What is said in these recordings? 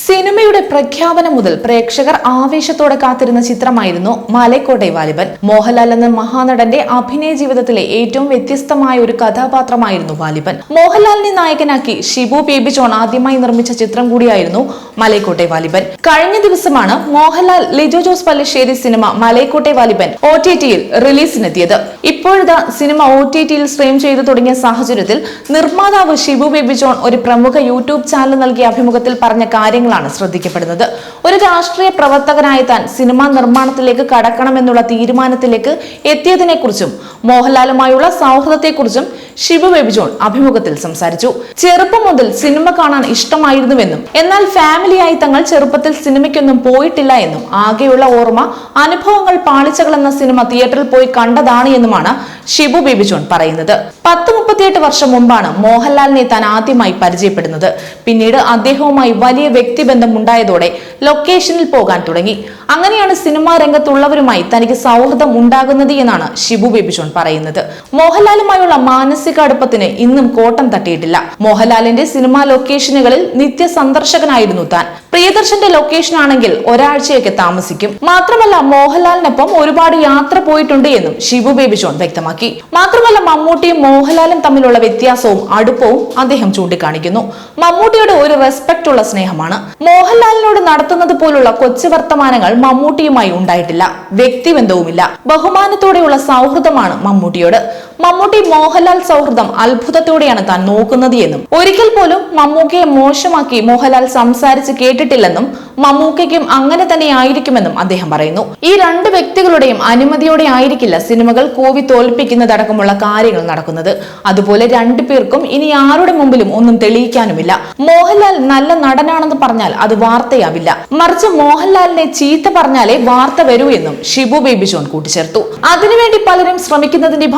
സിനിമയുടെ പ്രഖ്യാപനം മുതൽ പ്രേക്ഷകർ ആവേശത്തോടെ കാത്തിരുന്ന ചിത്രമായിരുന്നു മലക്കോട്ടെ വാലിബൻ. മോഹൻലാൽ എന്ന മഹാനടന്റെ അഭിനയ ജീവിതത്തിലെ ഏറ്റവും വ്യത്യസ്തമായ ഒരു കഥാപാത്രമായിരുന്നു വാലിബൻ. മോഹൻലാലിനെ നായകനാക്കി ഷിബു ബേബി ജോൺ ആദ്യമായി നിർമ്മിച്ച ചിത്രം കൂടിയായിരുന്നു മലക്കോട്ടെ വാലിബൻ. കഴിഞ്ഞ ദിവസമാണ് Mohanlal Lijo Jose Pellissery cinema Malaikottai Vaaliban O T ടിയിൽ റിലീസിനെത്തിയത്. ഇപ്പോഴത്തെ സിനിമ ഒ ടി ടിയിൽ സ്ട്രീം ചെയ്തു തുടങ്ങിയ സാഹചര്യത്തിൽ നിർമ്മാതാവ് ഷിബു ബേബി ജോൺ ഒരു പ്രമുഖ യൂട്യൂബ് ചാനൽ നൽകിയ അഭിമുഖത്തിൽ പറഞ്ഞ കാര്യങ്ങളാണ് ശ്രദ്ധിക്കപ്പെടുന്നത്. ഒരു രാഷ്ട്രീയ പ്രവർത്തകനായി താൻ സിനിമാ നിർമ്മാണത്തിലേക്ക് കടക്കണമെന്നുള്ള തീരുമാനത്തിലേക്ക് എത്തിയതിനെക്കുറിച്ചും മോഹൻലാലുമായുള്ള സൗഹൃദത്തെക്കുറിച്ചും ശിവ ബേബിജോൺ അഭിമുഖത്തിൽ സംസാരിച്ചു. ചെറുപ്പം മുതൽ സിനിമ കാണാൻ ഇഷ്ടമായിരുന്നുവെന്നും എന്നാൽ ഫാമിലിയായി തങ്ങൾ ചെറുപ്പത്തിൽ സിനിമയ്ക്കൊന്നും പോയിട്ടില്ല എന്നും ആകെയുള്ള ഓർമ്മ അനുഭവങ്ങൾ പാളിച്ചകൾ എന്ന സിനിമ തിയേറ്ററിൽ പോയി കണ്ടതാണ് എന്നുമാണ് ഷിബു ബേബിജോൺ പറയുന്നത്. പത്ത് മുപ്പത്തിയെട്ട് വർഷം മുമ്പാണ് മോഹൻലാലിനെ താൻ ആദ്യമായി പരിചയപ്പെടുന്നത്. പിന്നീട് അദ്ദേഹവുമായി വലിയ വ്യക്തിബന്ധം ഉണ്ടായതോടെ ലൊക്കേഷനിൽ പോകാൻ തുടങ്ങി. അങ്ങനെയാണ് സിനിമാ രംഗത്തുള്ളവരുമായി തനിക്ക് സൗഹൃദം ഉണ്ടാകുന്നത് എന്നാണ് ഷിബു ബേബി ജോൺ പറയുന്നത്. മോഹൻലാലുമായുള്ള മാനസിക അടുപ്പത്തിന് ഇന്നും കോട്ടം തട്ടിയിട്ടില്ല. മോഹൻലാലിന്റെ സിനിമാ ലൊക്കേഷനുകളിൽ നിത്യ സന്ദർശകനായിരുന്നു താൻ. പ്രിയദർശന്റെ ലൊക്കേഷൻ ആണെങ്കിൽ ഒരാഴ്ചയൊക്കെ താമസിക്കും. മാത്രമല്ല മോഹൻലാലിനൊപ്പം ഒരുപാട് യാത്ര പോയിട്ടുണ്ട് എന്നും ഷിബു ബേബി ജോൺ വ്യക്തമാക്കി. മാത്രമല്ല മമ്മൂട്ടിയും മോഹൻലാലും തമ്മിലുള്ള വ്യത്യാസവും അടുപ്പവും അദ്ദേഹം ചൂണ്ടിക്കാണിക്കുന്നു. മമ്മൂട്ടിയുടെ ഒരു റെസ്പെക്ട് ഉള്ള സ്നേഹമാണ്. മോഹൻലാലിനോട് നടത്തുന്നത് പോലുള്ള കൊച്ചു വർത്തമാനങ്ങൾ മമ്മൂട്ടിയുമായി ഉണ്ടായിട്ടില്ല. വ്യക്തിബന്ധവുമില്ല. ബഹുമാനത്തോടെയുള്ള സൗഹൃദമാണ് മമ്മൂട്ടിയോട്. മമ്മൂട്ടി മോഹൻലാൽ സൗഹൃദം അത്ഭുതത്തോടെയാണ് താൻ നോക്കുന്നത് എന്നും ഒരിക്കൽ പോലും മമ്മൂക്കയെ മോശമാക്കി മോഹൻലാൽ സംസാരിച്ച് കേട്ടിട്ടില്ലെന്നും മമ്മൂക്കയ്ക്കും അങ്ങനെ തന്നെ ആയിരിക്കുമെന്നും അദ്ദേഹം പറയുന്നു. ഈ രണ്ട് വ്യക്തികളുടെയും അനുമതിയോടെ ആയിരിക്കില്ല സിനിമകൾ കോവി തോൽപ്പിക്കുന്നതടക്കമുള്ള കാര്യങ്ങൾ നടക്കുന്നത്. അതുപോലെ രണ്ടു പേർക്കും ഇനി ആരുടെ മുമ്പിലും ഒന്നും തെളിയിക്കാനുമില്ല. മോഹൻലാൽ നല്ല നടനാണെന്ന് പറഞ്ഞാൽ അത് വാർത്തയാവില്ല. മറിച്ച് മോഹൻലാലിനെ ചീത്ത പറഞ്ഞാലേ വാർത്ത വരൂ എന്നും ഷിബു ബേബി ജോൺ കൂട്ടിച്ചേർത്തു. അതിനുവേണ്ടി പലരും ശ്രമിക്കുന്നതിന്റെ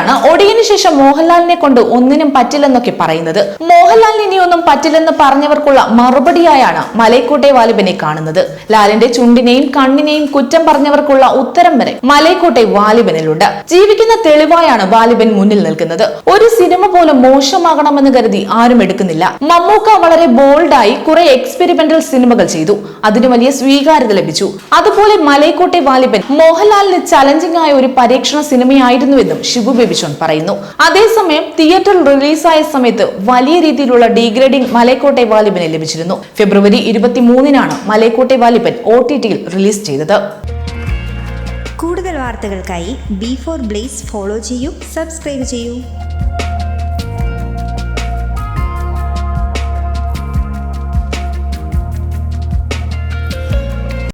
ഭാഗമായാണ് ഒടിയന് ശേഷം മോഹൻലാലിനെ കൊണ്ട് ഒന്നിനും പറ്റില്ലെന്നൊക്കെ പറയുന്നത്. മോഹൻലാലിന് ഇനിയൊന്നും പറ്റില്ലെന്ന് പറഞ്ഞവർക്കുള്ള മറുപടിയായാണ് മലൈക്കോട്ടെ വാലിബനെ കാണുന്നത്. ലാലിന്റെ ചുണ്ടിനെയും കണ്ണിനെയും കുറ്റം പറഞ്ഞവർക്കുള്ള ഉത്തരം വരെ മലൈക്കോട്ടെ വാലിബനിലുണ്ട്. ജീവിക്കുന്ന തെളിവായാണ് വാലിബൻ മുന്നിൽ നിൽക്കുന്നത്. ഒരു സിനിമ പോലും മോശമാകണമെന്ന് കരുതി ആരും എടുക്കുന്നില്ല. മമ്മൂക്ക വളരെ ബോൾഡായി കുറെ എക്സ്പെരിമെന്റൽ സിനിമകൾ ചെയ്തു. അതിന് വലിയ സ്വീകാര്യത ലഭിച്ചു. അതുപോലെ മലൈക്കോട്ടെ വാലിബൻ മോഹൻലാലിന് ചലഞ്ചിങ് ആയ ഒരു പരീക്ഷണ സിനിമയായിരുന്നുവെന്നും ഷിബു ബേബിച്ചോൺ പറയുന്നു. അതേസമയം തിയേറ്ററിൽ റിലീസായ സമയത്ത് വലിയ രീതിയിലുള്ള ഡീഗ്രേഡിംഗ് മലയക്കോട്ടെ വാലിബന് ലഭിച്ചിരുന്നു. ഫെബ്രുവരി ഇരുപത്തിമൂന്നിനാണ് മലയക്കോട്ടെ വാലിബൻ ഒ ടി ടിയിൽ റിലീസ് ചെയ്തത്. കൂടുതൽ വാർത്തകൾക്കായി ബി ഫോർ ബ്ലേസ് ഫോളോ ചെയ്യൂ സബ്സ്ക്രൈബ് ചെയ്യൂ.